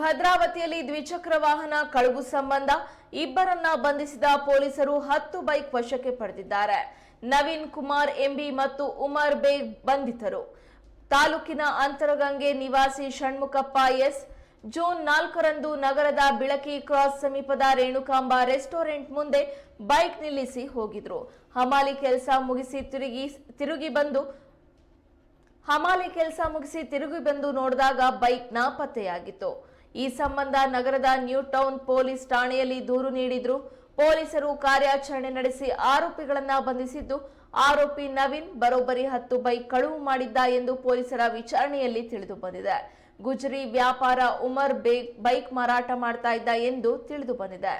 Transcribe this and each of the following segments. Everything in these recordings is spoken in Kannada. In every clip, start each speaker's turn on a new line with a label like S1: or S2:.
S1: ಭದ್ರಾವತಿಯಲ್ಲಿ ದ್ವಿಚಕ್ರ ವಾಹನ ಕಳವು ಸಂಬಂಧ ಇಬ್ಬರನ್ನ ಬಂಧಿಸಿದ ಪೊಲೀಸರು ಹತ್ತು ಬೈಕ್ ವಶಕ್ಕೆ ಪಡೆದಿದ್ದಾರೆ. ನವೀನ್ ಕುಮಾರ್, ಎಂಬಿ ಮತ್ತು ಉಮರ್ ಬೇಗ್ ಬಂಧಿತರು. ತಾಲೂಕಿನ ಅಂತರಗಂಗೆ ನಿವಾಸಿ ಷಣ್ಮುಖಪ್ಪ ಎಸ್. ಜೂನ್ ನಾಲ್ಕರಂದು ನಗರದ ಬಿಳಕಿ ಕ್ರಾಸ್ ಸಮೀಪದ ರೇಣುಕಾಂಬ ರೆಸ್ಟೋರೆಂಟ್ ಮುಂದೆ ಬೈಕ್ ನಿಲ್ಲಿಸಿ ಹೋಗಿದ್ರು. ಹಮಾಲಿ ಕೆಲಸ ಮುಗಿಸಿ ತಿರುಗಿ ತಿರುಗಿ ಬಂದು, ಹಮಾಲಿ ಕೆಲಸ ಮುಗಿಸಿ ತಿರುಗಿ ಬಂದು ನೋಡಿದಾಗ ಬೈಕ್ ನಾಪತ್ತೆಯಾಗಿತ್ತು ಈ ಸಂಬಂಧ ನಗರದ ನ್ಯೂ ಟೌನ್ ಪೊಲೀಸ್ ಠಾಣೆಯಲ್ಲಿ ದೂರು ನೀಡಿದ್ರು. ಪೊಲೀಸರು ಕಾರ್ಯಾಚರಣೆ ನಡೆಸಿ ಆರೋಪಿಗಳನ್ನ ಬಂಧಿಸಿದ್ದು. ಆರೋಪಿ ನವೀನ್ ಬರೋಬ್ಬರಿ ಹತ್ತು ಬೈಕ್ ಕಳುವು ಮಾಡಿದ್ದ ಎಂದು ಪೊಲೀಸರ ವಿಚಾರಣೆಯಲ್ಲಿ ತಿಳಿದು ಬಂದಿದೆ. ಗುಜರಿ ವ್ಯಾಪಾರ ಉಮರ್ ಬೇಗ್ ಬೈಕ್ ಮಾರಾಟ ಮಾಡ್ತಾ ಇದ್ದ ಎಂದು ತಿಳಿದು ಬಂದಿದೆ.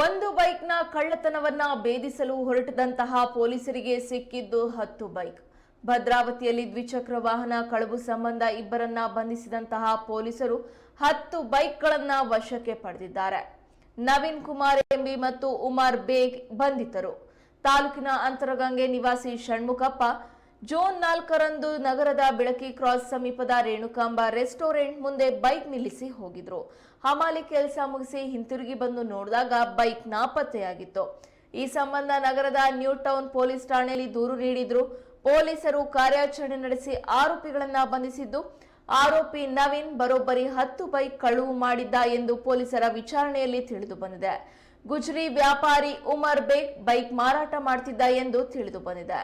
S1: ಒಂದು ಬೈಕ್ನ ಕಳ್ಳತನವನ್ನ ಭೇದಿಸಲು ಹೊರಟದಂತಹ ಪೊಲೀಸರಿಗೆ ಸಿಕ್ಕಿದ್ದು ಹತ್ತು ಬೈಕ್. ಭದ್ರಾವತಿಯಲ್ಲಿ ದ್ವಿಚಕ್ರ ವಾಹನ ಕಳವು ಸಂಬಂಧ ಇಬ್ಬರನ್ನ ಬಂಧಿಸಿದಂತಹ ಪೊಲೀಸರು ಹತ್ತು ಬೈಕ್ಗಳನ್ನ ವಶಕ್ಕೆ ಪಡೆದಿದ್ದಾರೆ. ನವೀನ್ ಕುಮಾರ್ ಎಂಬಿ ಮತ್ತು ಉಮರ್ ಬೇಗ್ ಬಂಧಿತರು. ತಾಲೂಕಿನ ಅಂತರಗಂಗೆ ನಿವಾಸಿ ಷಣ್ಮುಖಪ್ಪ ಜೂನ್ ನಾಲ್ಕರಂದು ನಗರದ ಬೆಳಕಿ ಕ್ರಾಸ್ ಸಮೀಪದ ರೇಣುಕಾಂಬ ರೆಸ್ಟೋರೆಂಟ್ ಮುಂದೆ ಬೈಕ್ ನಿಲ್ಲಿಸಿ ಹೋಗಿದ್ರು. ಹಮಾಲಿ ಕೆಲಸ ಮುಗಿಸಿ ಹಿಂತಿರುಗಿ ಬಂದು ನೋಡಿದಾಗ ಬೈಕ್ ನಾಪತ್ತೆಯಾಗಿತ್ತು. ಈ ಸಂಬಂಧ ನಗರದ ನ್ಯೂ ಟೌನ್ ಪೊಲೀಸ್ ಠಾಣೆಯಲ್ಲಿ ದೂರು ನೀಡಿದ್ರು. ಪೊಲೀಸರು ಕಾರ್ಯಾಚರಣೆ ನಡೆಸಿ ಆರೋಪಿಗಳನ್ನ ಬಂಧಿಸಿದ್ದು. ಆರೋಪಿ ನವೀನ್ ಬರೋಬ್ಬರಿ ಹತ್ತು ಬೈಕ್ ಕಳುವು ಮಾಡಿದ್ದ ಎಂದು ಪೊಲೀಸರ ವಿಚಾರಣೆಯಲ್ಲಿ ತಿಳಿದು ಬಂದಿದೆ. ಗುಜರಿ ವ್ಯಾಪಾರಿ ಉಮರ್ ಬೇಗ್ ಬೈಕ್ ಮಾರಾಟ ಮಾಡ್ತಿದ್ದ ಎಂದು ತಿಳಿದು ಬಂದಿದೆ.